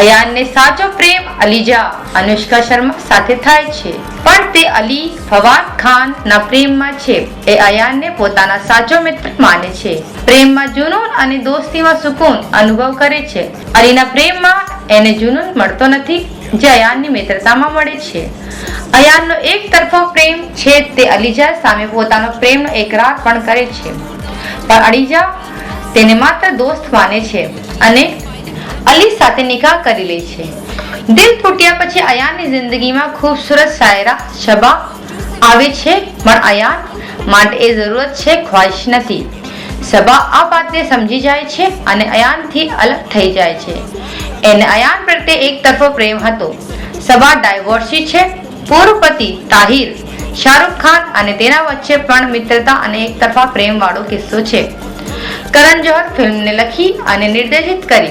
અયાનને સાચો પ્રેમ અલીજા અનુષ્કા શર્મા સાથે થાય છે. પણ તે અલી ફવાદ ખાન ના પ્રેમમાં છે. એ અયાનને પોતાના સાચો મિત્ર માને છે. પ્રેમમાં જુનૂન અને દોસ્તીમાં સુકૂન અનુભવ કરે છે. અલીના પ્રેમમાં એને જુનૂન મળતો નથી, જે અયાનની મિત્રતામાં મળે છે. અયાનનો એક તરફો પ્રેમ છે તે અલીજા સામે પોતાનો પ્રેમનો એકરાર પણ કરે છે. પણ અલીજા તેને માત્ર દોસ્ત માને છે અને અલી સાથે નિકાહ કરી લે છે. દિલ તૂટ્યા પછી અયાનની જિંદગીમાં ખૂબસૂરત શાયરા, શબા આવે છે, પણ અયાન માટે એ જરૂરત છે, ખ્વાહિશ નથી. સબા આ વાતને સમજી જાય છે અને અયાનથી અલગ થઈ જાય છે. એને અયાન પ્રત્યે એક તરફો પ્રેમ હતો. સબા ડાયવોર્સી છે, પૂર્વ પતિ તાહિર, શાહરુખ ખાન અને તેના વચ્ચે પણ મિત્રતા અને એક તરફા પ્રેમવાળો કિસ્સો છે. કરણ જોહર ફિલ્મને લખી અને નિર્દેશિત કરી.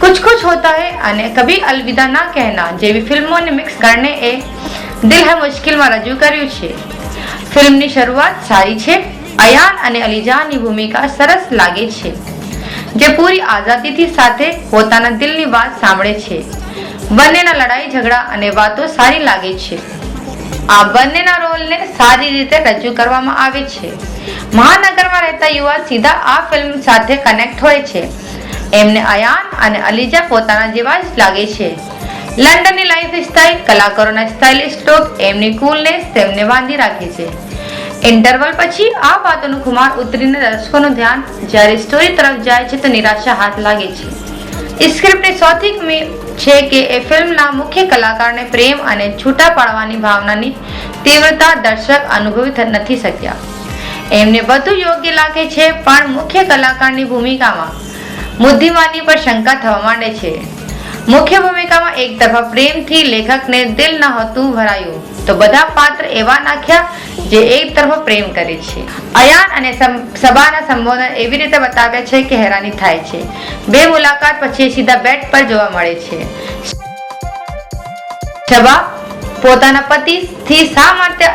कुछ कुछ होता है અને કભી અલવિદા ના કહેના જેવી ફિલ્મોને મિક્સ કરીને એ દિલ હે મુશ્કિલમાં રજૂ કર્યું છે ફિલ્મની શરૂઆત સારી છે અયાન અને અલીજાની ભૂમિકા સરસ લાગે છે જે પૂરી આઝાદીથી સાથે પોતાના દિલની વાત સાંભળે છે બંનેના લડાઈ ઝઘડા અને વાતો સારી લાગે છે આ બંનેના રોલને સારી રીતે રજૂ કરવામાં આવે છે મહાનગરમાં રહેતા યુવા સીધા આ ફિલ્મ સાથે કનેક્ટ હોય છે એમને અયાન અને અલીજા પોતાના જેવા જ લાગે છે. લંડનની લાઈફ સ્ટાઇલ કલાકારોના સ્ટાઇલિશ સ્ટોક એમની કુલનેસ તેમને બાંધી રાખે છે. ઇન્ટરવલ પછી આ વાતોનું ખુમાર ઉતરીને દર્શકોનું ધ્યાન જ્યારે સ્ટોરી તરફ જાય છે તો નિરાશા હાથ લાગે છે. સ્ક્રિપ્ટની સૌથી છે કે એ ફિલ્મના મુખ્ય કલાકારને પ્રેમ અને છૂટા પાડવાની ભાવનાની તીવ્રતા દર્શક અનુભવી નથી શક્યા. એમને બધું યોગ્ય લાગે છે પણ મુખ્ય કલાકારની ભૂમિકામાં. બુદ્ધિમાની પર શંકા થવા માંડે છે. મુખ્ય ભૂમિકામાં એક તરફા પ્રેમથી લેખકને દિલ ન હતું ભરાયું. તો બધા પાત્ર એવા નાખ્યા જે એક તરફો પ્રેમ કરે છે. અયાન અને સભાના સંબોધન એવી રીતે બતાવ્યા છે કે હેરાની થાય છે. બે મુલાકાત પછી સીધા બેટ પર જોવા મળે છે. શબા પોતાના પતિથી શા માટે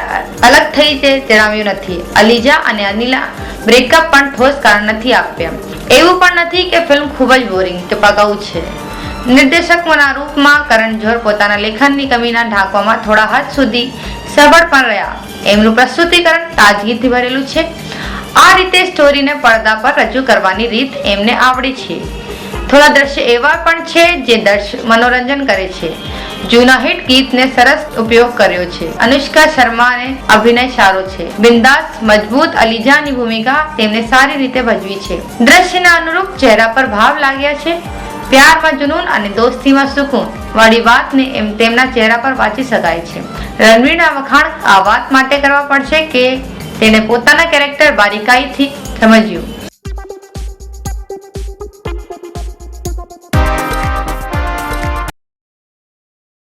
અલગ થઈ છે જણાવ્યું નથી. અલીજા અને અનિલા બ્રેકઅપ પણ ઠોસ કારણ નથી આપ્યા. એવું પણ નથી કે ફિલ્મ ખૂબ જ બોરિંગ કે પગાઉ છે. નિર્દેશકના રૂપમાં કરણ જોહર પોતાના લેખનની કમીના ઢાંકવામાં થોડા હદ સુધી સબળ પણ રહ્યા. એમનું પ્રસ્તુતિકરણ તાજગીથી ભરેલું છે. આ રીતે સ્ટોરીને પડદા પર રજૂ કરવાની રીત એમને આવડે છે. થોડા દ્રશ્ય એવા પણ છે જે દર્શ મનોરંજન કરે છે. જૂના હિટ ગીતને સરસ ઉપયોગ કર્યો છે. અનુષ્કા શર્માને અભિનય સારો છે. બિંદાસ, મજબૂત, અલીજાની ભૂમિકા તેમને સારી રીતે ભજવી છે. દ્રશ્યના અનુરૂપ ચહેરા પર ભાવ લાગ્યા છે. પ્યારમાં જુનૂન અને દોસ્તીમાં સુકૂન. વાળી વાતને એમ તેમના ચહેરા પર વાંચી શકાય છે. રણવીરના વખાણ આ વાત માટે કરવા પડશે કે તેને પોતાના કેરેક્ટર બારીકાઈથી સમજ્યું.